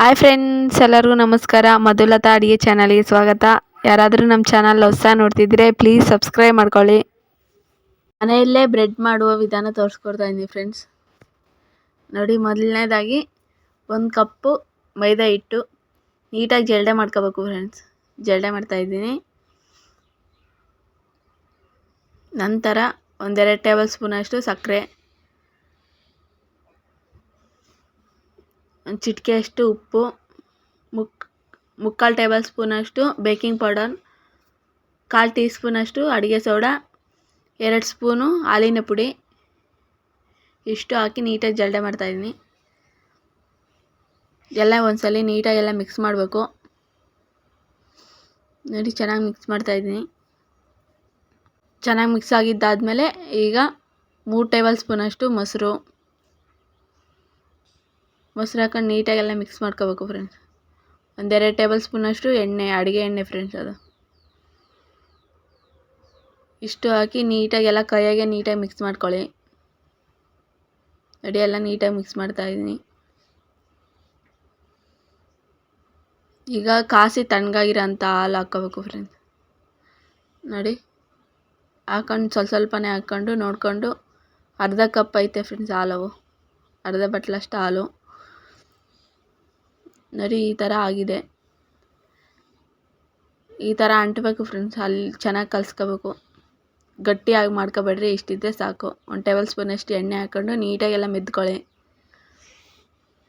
Hi friends ಎಲ್ಲರಿಗೂ ನಮಸ್ಕಾರ. ಮಧುಲತಾ ಅಡುಗೆ ಚಾನಲ್ಗೆ ಸ್ವಾಗತ. ಯಾರಾದರೂ ನಮ್ಮ ಚಾನಲ್ ಹೊಸ ನೋಡ್ತಿದ್ರೆ ಪ್ಲೀಸ್ ಸಬ್ಸ್ಕ್ರೈಬ್ ಮಾಡ್ಕೊಳ್ಳಿ. ಮನೆಯಲ್ಲೇ ಬ್ರೆಡ್ ಮಾಡುವ ವಿಧಾನ ತೋರಿಸ್ಕೊಡ್ತಾ ಇದ್ದೀನಿ ಫ್ರೆಂಡ್ಸ್ ನೋಡಿ, ಮೊದಲನೇದಾಗಿ ಒಂದು ಕಪ್ಪು ಮೈದಾ ಹಿಟ್ಟು ನೀಟಾಗಿ ಜಲ್ಡೆ ಮಾಡ್ಕೋಬೇಕು ಫ್ರೆಂಡ್ಸ್ ಜಲ್ಡೆ ಮಾಡ್ತಾಯಿದ್ದೀನಿ ನಂತರ ಒಂದೆರಡು ಟೇಬಲ್ ಸ್ಪೂನಷ್ಟು ಸಕ್ಕರೆ. ಚಿಟಿಕೆಯಷ್ಟು ಉಪ್ಪು, ಮುಕ್, ಮುಕ್ಕಾಲು ಟೇಬಲ್ ಸ್ಪೂನಷ್ಟು ಬೇಕಿಂಗ್ ಪೌಡರ್, ಕಾಲು ಟೀ ಸ್ಪೂನಷ್ಟು ಅಡುಗೆ ಸೋಡಾ, ಎರಡು ಸ್ಪೂನು ಹಾಲಿನ ಪುಡಿ. ಇಷ್ಟು ಹಾಕಿ ನೀಟಾಗಿ ಜಲ್ಡೆ ಮಾಡ್ತಾಯಿದ್ದೀನಿ ಎಲ್ಲ ಒಂದ್ಸಲ ನೀಟಾಗೆಲ್ಲ ಮಿಕ್ಸ್ ಮಾಡಬೇಕು. ನೋಡಿ, ಚೆನ್ನಾಗಿ ಮಿಕ್ಸ್ ಮಾಡ್ತಾಯಿದ್ದೀನಿ ಚೆನ್ನಾಗಿ ಮಿಕ್ಸ್ ಆಗಿದ್ದಾದಮೇಲೆ ಈಗ ಮೂರು ಟೇಬಲ್ ಸ್ಪೂನಷ್ಟು ಮೊಸರು. ಮೊಸರು ಹಾಕೊಂಡು ನೀಟಾಗೆಲ್ಲ ಮಿಕ್ಸ್ ಮಾಡ್ಕೋಬೇಕು ಫ್ರೆಂಡ್ಸ್ ಒಂದೆರಡು ಟೇಬಲ್ ಸ್ಪೂನಷ್ಟು ಎಣ್ಣೆ, ಅಡುಗೆ ಎಣ್ಣೆ ಫ್ರೆಂಡ್ಸ್ ಅದು. ಇಷ್ಟು ಹಾಕಿ ನೀಟಾಗಿ ಎಲ್ಲ ಕೈಯಾಗೆ ನೀಟಾಗಿ ಮಿಕ್ಸ್ ಮಾಡ್ಕೊಳ್ಳಿ. ಅಡಿ ಎಲ್ಲ ನೀಟಾಗಿ ಮಿಕ್ಸ್ ಮಾಡ್ತಾಯಿದ್ದೀನಿ ಈಗ ಕಾಸಿ ತಣ್ಣಗಾಗಿರೋಂಥ ಹಾಲು ಹಾಕ್ಕೋಬೇಕು ಫ್ರೆಂಡ್ಸ್ ನೋಡಿ, ಹಾಕೊಂಡು ಸ್ವಲ್ಪ ಸ್ವಲ್ಪನೇ ಹಾಕ್ಕೊಂಡು ನೋಡಿಕೊಂಡು ಅರ್ಧ ಕಪ್ ಐತೆ ಫ್ರೆಂಡ್ಸ್ ಹಾಲವು. ಅರ್ಧ ಬಟ್ಲಷ್ಟು ಹಾಲು. ನೋಡಿ ಈ ಥರ ಆಗಿದೆ. ಈ ಥರ ಅಂಟಬೇಕು ಫ್ರೆಂಡ್ಸ್ ಅಲ್ಲಿ ಚೆನ್ನಾಗಿ ಕಲಿಸ್ಕೋಬೇಕು. ಗಟ್ಟಿಯಾಗಿ ಮಾಡ್ಕೊಬೇಡ್ರಿ ಇಷ್ಟಿದ್ದರೆ ಸಾಕು. ಒಂದು ಟೇಬಲ್ ಸ್ಪೂನಷ್ಟು ಎಣ್ಣೆ ಹಾಕ್ಕೊಂಡು ನೀಟಾಗೆಲ್ಲ ಮೆದ್ಕೊಳ್ಳಿ.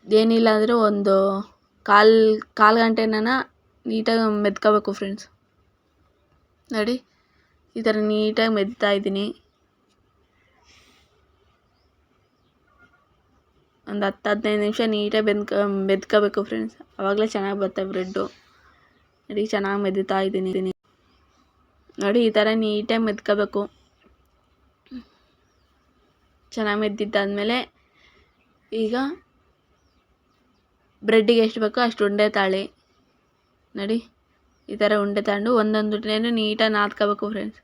ಏನಿಲ್ಲ ಅಂದರೂ ಒಂದು ಕಾಲು ಕಾಲು ಗಂಟೆನ ನೀಟಾಗಿ ಮೆದ್ಕೋಬೇಕು ಫ್ರೆಂಡ್ಸ್ ನೋಡಿ. ಈ ಥರ ನೀಟಾಗಿ ಮೆದ್ತಾ ಇದ್ದೀನಿ. ಒಂದು ಹತ್ತು ಹದಿನೈದು ನಿಮಿಷ ನೀಟಾಗಿ ಬೆಂದ್ಕ ಬೆಂದ್ಕೋಬೇಕು ಫ್ರೆಂಡ್ಸ್ ಆವಾಗಲೇ ಚೆನ್ನಾಗಿ ಬರುತ್ತೆ ಬ್ರೆಡ್ಡು ನೋಡಿ ಚೆನ್ನಾಗಿ ಮೆದಿತಾ ಇದ್ದೀನಿ. ನೋಡಿ, ಈ ಥರ ನೀಟಾಗಿ ಮೆದ್ಕೋಬೇಕು. ಚೆನ್ನಾಗಿ ಮೆದ್ದಿದ್ದಾದಮೇಲೆ ಈಗ ಬ್ರೆಡ್ಡಿಗೆ ಎಷ್ಟು ಬೇಕೋ ಅಷ್ಟು ಉಂಡೆ ತಾಳಿ. ನೋಡಿ, ಈ ಥರ ಉಂಡೆ ತಗೊಂಡು ಒಂದೊಂದು ಉಂಡೆನೂ ನೀಟಾಗಿ ನಾದ್ಕೋಬೇಕು ಫ್ರೆಂಡ್ಸ್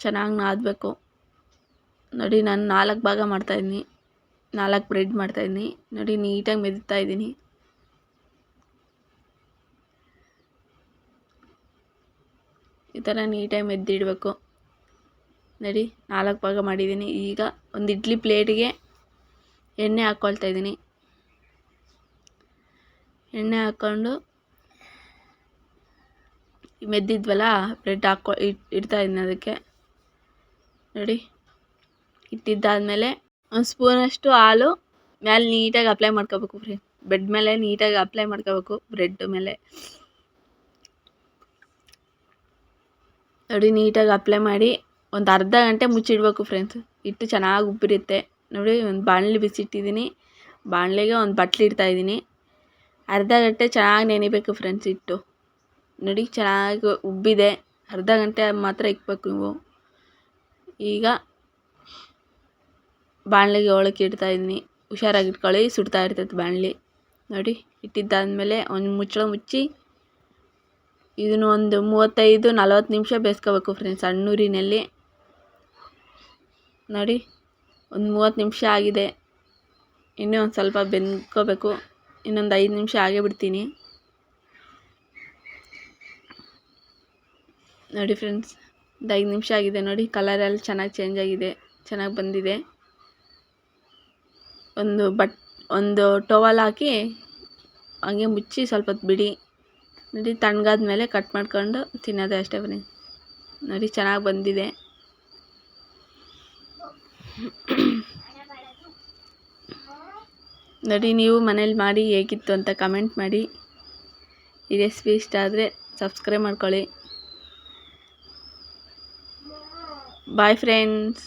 ಚೆನ್ನಾಗಿ ನಾದಬೇಕು. ನೋಡಿ, ನಾನು ನಾಲ್ಕು ಭಾಗ ಮಾಡ್ತಾಯಿದ್ದೀನಿ ನಾಲ್ಕು ಬ್ರೆಡ್ ಮಾಡ್ತಾಯಿದ್ದೀನಿ ನೋಡಿ, ನೀಟಾಗಿ ಮೆದುತ್ತಾ ಇದ್ದೀನಿ. ಈ ಥರ ನೀಟಾಗಿ ಮೆದ್ದಿಡಬೇಕು. ನೋಡಿ, ನಾಲ್ಕು ಭಾಗ ಮಾಡಿದ್ದೀನಿ. ಈಗ ಒಂದು ಇಡ್ಲಿ ಪ್ಲೇಟಿಗೆ ಎಣ್ಣೆ ಹಾಕ್ಕೊಳ್ತಾ ಇದ್ದೀನಿ. ಎಣ್ಣೆ ಹಾಕ್ಕೊಂಡು ಮೆದ್ದಿದ್ವಲ್ಲ, ಬ್ರೆಡ್ ಹಾಕೊ ಇಡ್ತಾ ಇದ್ದೀನಿ ಅದಕ್ಕೆ. ನೋಡಿ, ಇಟ್ಟಿದ್ದಾದಮೇಲೆ ಒಂದು ಸ್ಪೂನಷ್ಟು ಹಾಲು ಮೇಲೆ ನೀಟಾಗಿ ಅಪ್ಲೈ ಮಾಡ್ಕೋಬೇಕು ಫ್ರೀ ಬೆಡ್ ಮೇಲೆ ನೀಟಾಗಿ ಅಪ್ಲೈ ಮಾಡ್ಕೋಬೇಕು ಬ್ರೆಡ್ ಮೇಲೆ. ನೋಡಿ, ನೀಟಾಗಿ ಅಪ್ಲೈ ಮಾಡಿ ಒಂದು ಅರ್ಧ ಗಂಟೆ ಮುಚ್ಚಿಡಬೇಕು ಫ್ರೆಂಡ್ಸ್. ಹಿಟ್ಟು ಚೆನ್ನಾಗಿ ಉಬ್ಬಿರುತ್ತೆ. ನೋಡಿ, ಒಂದು ಬಾಣಲಿ ಬಿಸಿಟ್ಟಿದ್ದೀನಿ. ಬಾಣಲಿಗೆ ಒಂದು ಬಟ್ಲು ಇಡ್ತಾಯಿದ್ದೀನಿ ಅರ್ಧ ಗಂಟೆ ಚೆನ್ನಾಗಿ ನೆನಿಬೇಕು ಫ್ರೆಂಡ್ಸ್ ಹಿಟ್ಟು. ನೋಡಿ, ಚೆನ್ನಾಗಿ ಉಬ್ಬಿದೆ. ಅರ್ಧ ಗಂಟೆ ಮಾತ್ರ ಇಕ್ಬೇಕು ನೀವು. ಈಗ ಬಾಣಲೆಗೆ ಒಳಕ್ಕೆ ಇಡ್ತಾ ಇದ್ದೀನಿ ಹುಷಾರಾಗಿ ಇಟ್ಕೊಳ್ಳಿ ಸುಡ್ತಾ ಇರ್ತೈತೆ ಬಾಣಲೆ. ನೋಡಿ, ಇಟ್ಟಿದ್ದಾದಮೇಲೆ ಒಂದು ಮುಚ್ಚಳ ಮುಚ್ಚಿ ಇದನ್ನು ಒಂದು ಮೂವತ್ತೈದು, ನಲವತ್ತು ನಿಮಿಷ ಬೇಯಿಸ್ಕೋಬೇಕು ಫ್ರೆಂಡ್ಸ್ ಸಣ್ಣೂರಿನಲ್ಲಿ. ನೋಡಿ, ಒಂದು ಮೂವತ್ತು ನಿಮಿಷ ಆಗಿದೆ. ಇನ್ನೂ ಒಂದು ಸ್ವಲ್ಪ ಬೆಂದ್ಕೋಬೇಕು. ಇನ್ನೊಂದು ಐದು ನಿಮಿಷ ಆಗೇ ಬಿಡ್ತೀನಿ. ನೋಡಿ ಫ್ರೆಂಡ್ಸ್ ಒಂದು ಐದು ನಿಮಿಷ ಆಗಿದೆ. ನೋಡಿ ಕಲರೆಲ್ಲ ಚೆನ್ನಾಗಿ ಚೇಂಜ್ ಆಗಿದೆ. ಚೆನ್ನಾಗಿ ಬಂದಿದೆ. ಒಂದು ಬಟ್, ಒಂದು ಟವಲ್ ಹಾಕಿ ಹಂಗೆ ಮುಚ್ಚಿ ಸ್ವಲ್ಪ ಹೊತ್ತು ಬಿಡಿ ನೋಡಿ ತಣ್ಣಗಾದ ಮೇಲೆ ಕಟ್ ಮಾಡ್ಕೊಂಡು ತಿನ್ನೋದೇ ಅಷ್ಟೇ ಬನ್ನಿ. ನೋಡಿ, ಚೆನ್ನಾಗಿ ಬಂದಿದೆ. ನೋಡಿ, ನೀವು ಮನೇಲಿ ಮಾಡಿ ಹೇಗಿತ್ತು ಅಂತ ಕಮೆಂಟ್ ಮಾಡಿ. ಈ ರೆಸಿಪಿ ಇಷ್ಟ ಆದರೆ ಸಬ್ಸ್ಕ್ರೈಬ್ ಮಾಡ್ಕೊಳ್ಳಿ. Bye friends